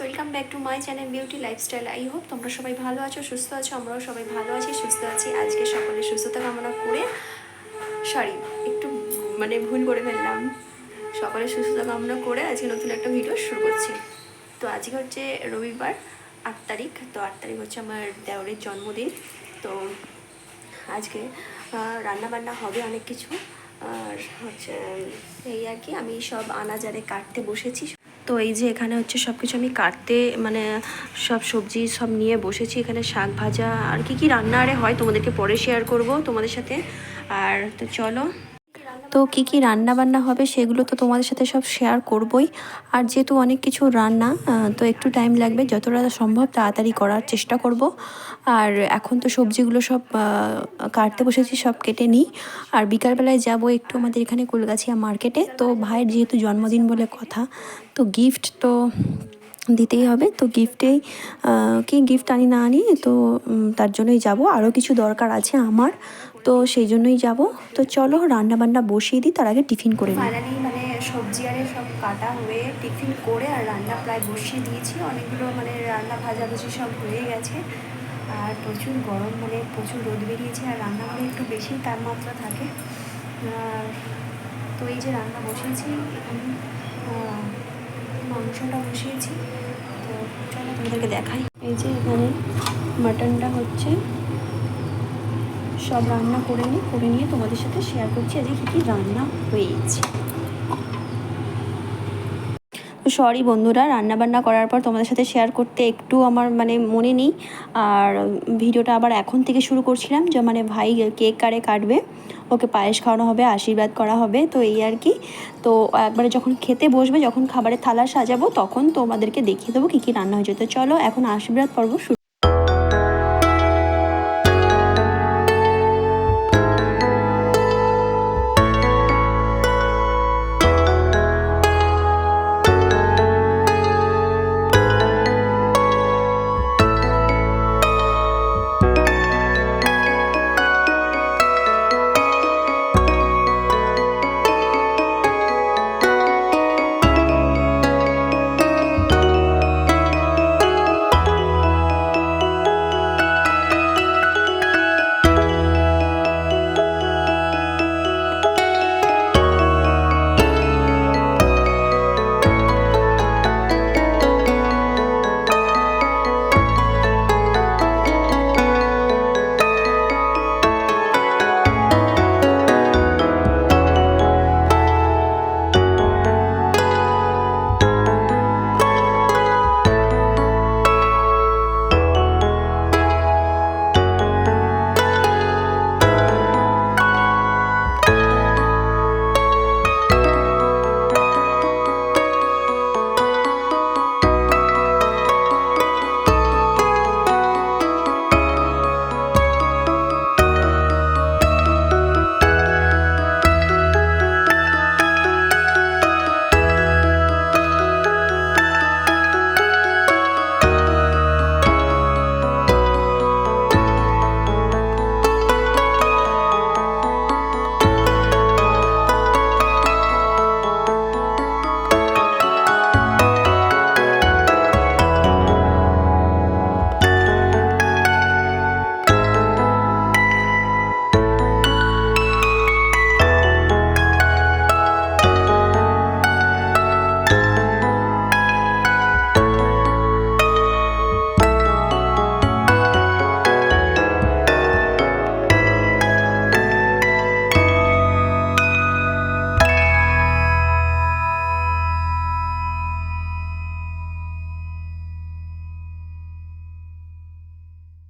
Welcome back to my channel beauty lifestyle I hope তোমরা সবাই ভালো আছো, সুস্থ আছো, আমরাও সবাই ভালো আছি, সুস্থ আছি। আজকে সকলে সুস্থতা কামনা করে সরি, একটু মানে ভুল করে ফেললাম। সকলে সুস্থতা কামনা করে আজকে নতুন একটা ভিডিও শুরু করছি। তো আজকে হচ্ছে রবিবার, আট তারিখ। তো আট তারিখ হচ্ছে আমার দেওরের জন্মদিন। তো আজকে রান্না বান্না হবে অনেক কিছু। আর হচ্ছে এই আর কি, আমি সব আনাজারে কাটতে বসেছি। তো এই যে এখানে হচ্ছে সব কিছু আমি কাটতে মানে সব সবজি সব নিয়ে বসেছি, এখানে শাক ভাজা, আর কি কি রান্না আরে হয় তোমাদেরকে পরে শেয়ার করব তোমাদের সাথে। আর তো চলো। তো কি কি রান্না বান্না হবে সেগুলো তো তোমাদের সাথে সব শেয়ার করবই। আর যেহেতু অনেক কিছু রান্না তো একটু টাইম লাগবে, যতটা সম্ভব তাড়াতাড়ি করার চেষ্টা করব। আর এখন তো সবজিগুলো সব কাটতে বসেছি, সব কেটে নিই। আর বিকালবেলায় যাব একটু আমাদের এখানে কুলগাছিয়া মার্কেটে তো ভাইয়ের যেহেতু জন্মদিন বলে কথা, তো গিফট তো দিতেই হবে। তো গিফটেই কি গিফট আনি না আনি, তো তার জন্যই যাব। আরও কিছু দরকার আছে আমার, তো সেই জন্যই যাব। তো চলো রান্না বান্না বসিয়ে দিই, তার আগে টিফিন করে নিই। মানে সবজি আরে সব কাটা হয়ে টিফিন করে আর রান্না প্রায় বসিয়ে দিয়েছি। অনেকগুলো মানে রান্না ভাজাভুজি সব হয়ে গেছে। আর প্রচুর গরম মানে প্রচুর রোদ বেরিয়েছে আর রান্না মানে একটু বেশি তাপমাত্রা থাকে। তো এই যে রান্না বসিয়েছি মাংসটা বসিয়েছি। তো তোমাদেরকে দেখাই। এই যে এখানে মাটনটা হচ্ছে। সব রান্না করে নিই করে নিয়ে তোমাদের সাথে শেয়ার করছি। আজকে কী কী রান্না হয়েছে? সরি বন্ধুরা রান্না বান্না করার পর তোমাদের সাথে শেয়ার করতে একটু আমার মানে মনে নেই। আর ভিডিওটা আবার এখন থেকে শুরু করছিলাম, যে মানে ভাই কেক কারে কাটবে, ওকে পায়েস খাওয়ানো হবে, আশীর্বাদ করা হবে, তো এই আর কি। তো একবারে যখন খেতে বসবে, যখন খাবারের থালা সাজাবো, তখন তোমাদেরকে দেখিয়ে দেবো কী কী রান্না হয়েছে। তো চলো এখন আশীর্বাদ পর্ব শুরু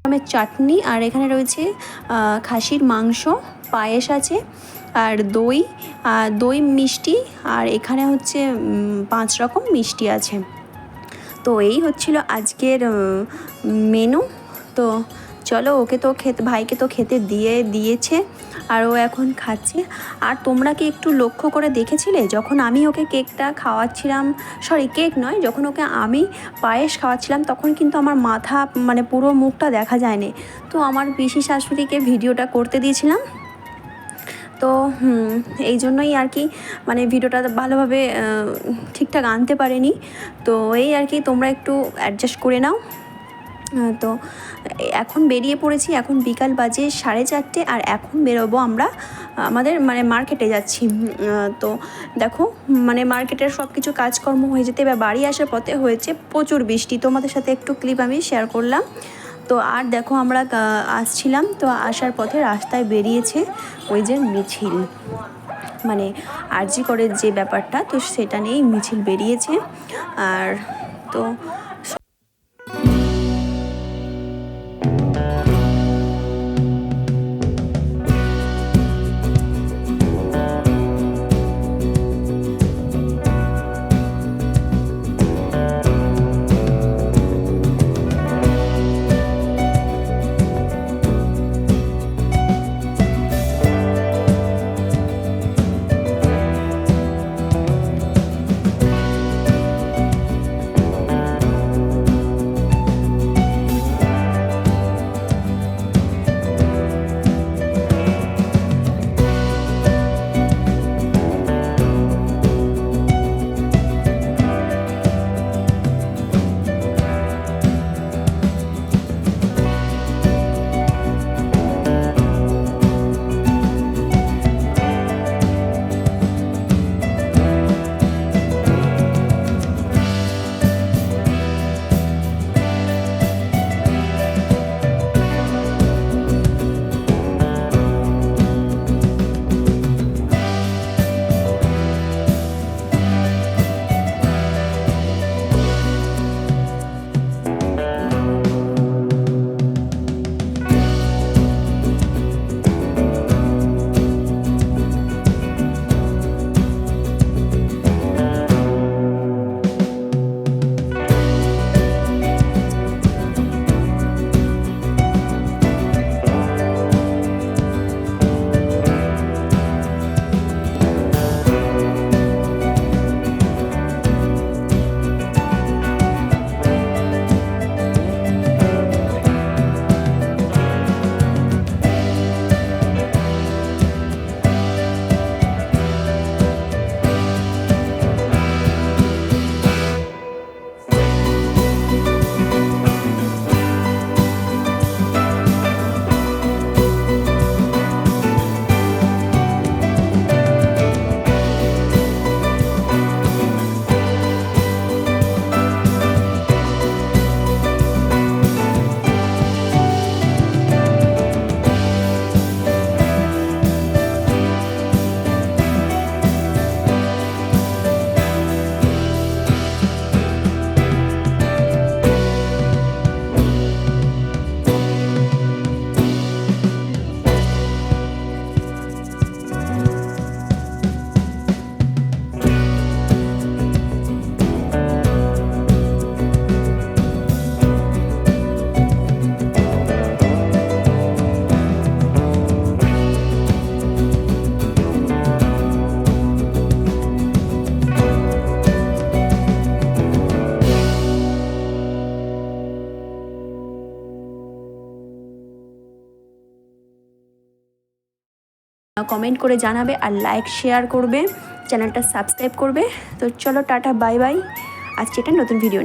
আমের চাটনি, আর এখানে রয়েছে খাসির মাংস, পায়েস আছে, আর দই দই মিষ্টি, আর এখানে হচ্ছে পাঁচ রকম মিষ্টি আছে। তো এই হচ্ছিল আজকের মেনু। তো চলো, ওকে তো খেতে, ভাইকে তো খেতে দিয়ে, দিয়েছে, আর ও এখন খাচ্ছে। আর তোমরা কি একটু লক্ষ্য করে দেখেছিলে? যখন আমি ওকে কেকটা খাওয়াচ্ছিলাম সরি কেক নয়, যখন ওকে আমি পায়েস খাওয়াচ্ছিলাম, তখন কিন্তু আমার মাথা মানে পুরো মুখটা দেখা যায়নি। তো আমার পিসি শাশুড়িকে ভিডিওটা করতে দিয়েছিলাম। তো এই জন্যই আর কি মানে ভিডিওটা ভালোভাবে ঠিকঠাক আনতে পারেনি। তো এই আর কি, তোমরা একটু অ্যাডজাস্ট করে নাও। তো এখন বেরিয়ে পড়েছি, এখন বিকাল বাজে সাড়ে চারটে আর এখন বেরোবো আমরা আমাদের মানে মার্কেটে যাচ্ছি। তো দেখো মানে মার্কেটের সব কিছু কাজকর্ম হয়ে যেতে বা বাড়ি আসার পথে হয়েছে প্রচুর বৃষ্টি। তোমাদের সাথে একটু ক্লিপ আমি শেয়ার করলাম। তো আর দেখো আমরা আসছিলাম, তো আসার পথে রাস্তায় বেরিয়েছে ওই যে মিছিল। মানে আরজি করে যে ব্যাপারটা, তো সেটা নিয়েই মিছিল বেরিয়েছে। আর তো কমেন্ট করে জানাবে আর লাইক, শেয়ার করবে। চ্যানেলটা সাবস্ক্রাইব করবে। তো চলো, টাটা, বাই বাই। আজকে একটা নতুন ভিডিও